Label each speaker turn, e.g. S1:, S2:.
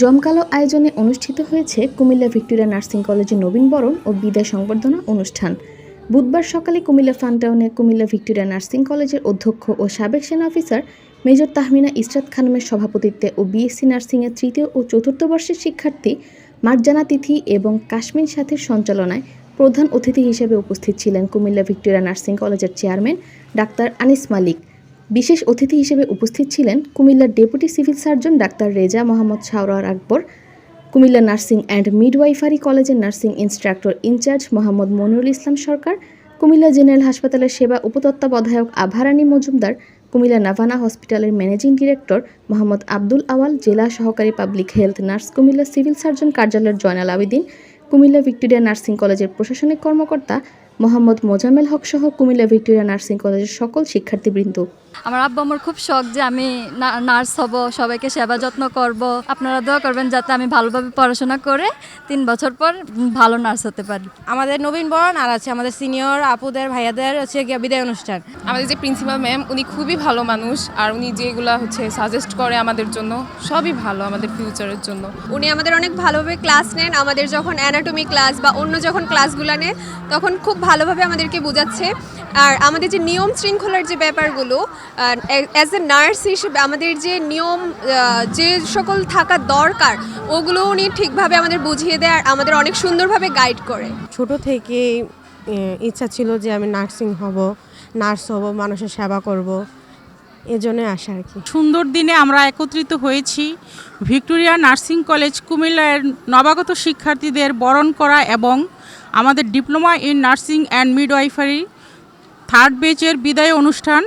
S1: জমকালো আয়োজনে অনুষ্ঠিত হয়েছে কুমিল্লা ভিক্টোরিয়া নার্সিং কলেজে নবীনবরণ ও বিদায় সংবর্ধনা অনুষ্ঠান। বুধবার সকালে কুমিল্লা ফান্টাউনে কুমিল্লা ভিক্টোরিয়া নার্সিং কলেজের অধ্যক্ষ ও সাবেক সেনা অফিসার মেজর তাহমিনা ইসরাত খানমের সভাপতিত্বে ও বিএসসি নার্সিংয়ের তৃতীয় ও চতুর্থ বর্ষের শিক্ষার্থী মার্জানা তিথি এবং কাশ্মীর সাথের সঞ্চালনায় প্রধান অতিথি হিসেবে উপস্থিত ছিলেন কুমিল্লা ভিক্টোরিয়া নার্সিং কলেজের চেয়ারম্যান ডাক্তার আনিস মালিক। বিশেষ অতিথি হিসেবে উপস্থিত ছিলেন কুমিল্লার deputy civil surgeon doctor Reza Mohammad Shawrar Akbar, Comilla nursing and midwifery কলেজের nursing instructor in charge Mohammad Monirul Islam Sarkar, Comilla general হাসপাতালের সেবা উপতত্ত্বাবধায়ক আভারানী মজুমদার, কুমিল্লা নাভানা হসপিটালের ম্যানেজিং ডিরেক্টর মোহাম্মদ আব্দুল আওয়াল, জেলা সহকারী public health nurse Comilla civil surgeon কার্যালয়ের জয়নাল আবেদিন, কুমিল্লা ভিক্টোরিয়া নার্সিং কলেজের প্রশাসনিক কর্মকর্তা মোহাম্মদ মোজাম্মেল হক সহ কুমিল্লা ভিক্টোরিয়া নার্সিং কলেজের সকল শিক্ষার্থীবৃন্দ।
S2: আমার আব্বা আমার খুব শখ যে আমি না- নার্স হব সবাইকে সেবা যত্ন করব। আপনারা দোয়া করবেন যাতে আমি ভালোভাবে পড়াশোনা করে তিন বছর পর ভালো নার্স হতে পারি।
S3: আমাদের নবীন বরণ আর আছে আমাদের সিনিয়র আপুদের ভাইয়াদের হচ্ছে বিদায় অনুষ্ঠান।
S4: আমাদের যে প্রিন্সিপাল ম্যাম উনি খুবই ভালো মানুষ আর উনি যেগুলো হচ্ছে সাজেস্ট করে আমাদের জন্য সবই ভালো আমাদের ফিউচারের জন্য।
S5: উনি আমাদের অনেক ভালোভাবে ক্লাস নেন। আমাদের যখন অ্যানাটমি ক্লাস বা অন্য যখন ক্লাসগুলো নেন তখন খুব ভালোভাবে আমাদেরকে বোঝাচ্ছে। আর আমাদের যে নিয়ম শৃঙ্খলার যে ব্যাপারগুলো অ্যাজ এ নার্স হিসেবে আমাদের যে নিয়ম যে সকল থাকা দরকার ওগুলো উনি ঠিকভাবে আমাদের বুঝিয়ে দেয় আর আমাদের অনেক সুন্দরভাবে গাইড করে।
S3: ছোট থেকেই এ, ইচ্ছা ছিল যে আমি নার্সিং হব নার্স হব মানুষের সেবা করব। এজন্যই আসা আর কি।
S6: সুন্দর দিনে আমরা একত্রিত হয়েছি। ভিক্টোরিয়া নার্সিং কলেজ কুমিল্লার নবাগত শিক্ষার্থীদের বরণ করা এবং আমাদের diploma in nursing and midwifery third বেচের বিদায় অনুষ্ঠান।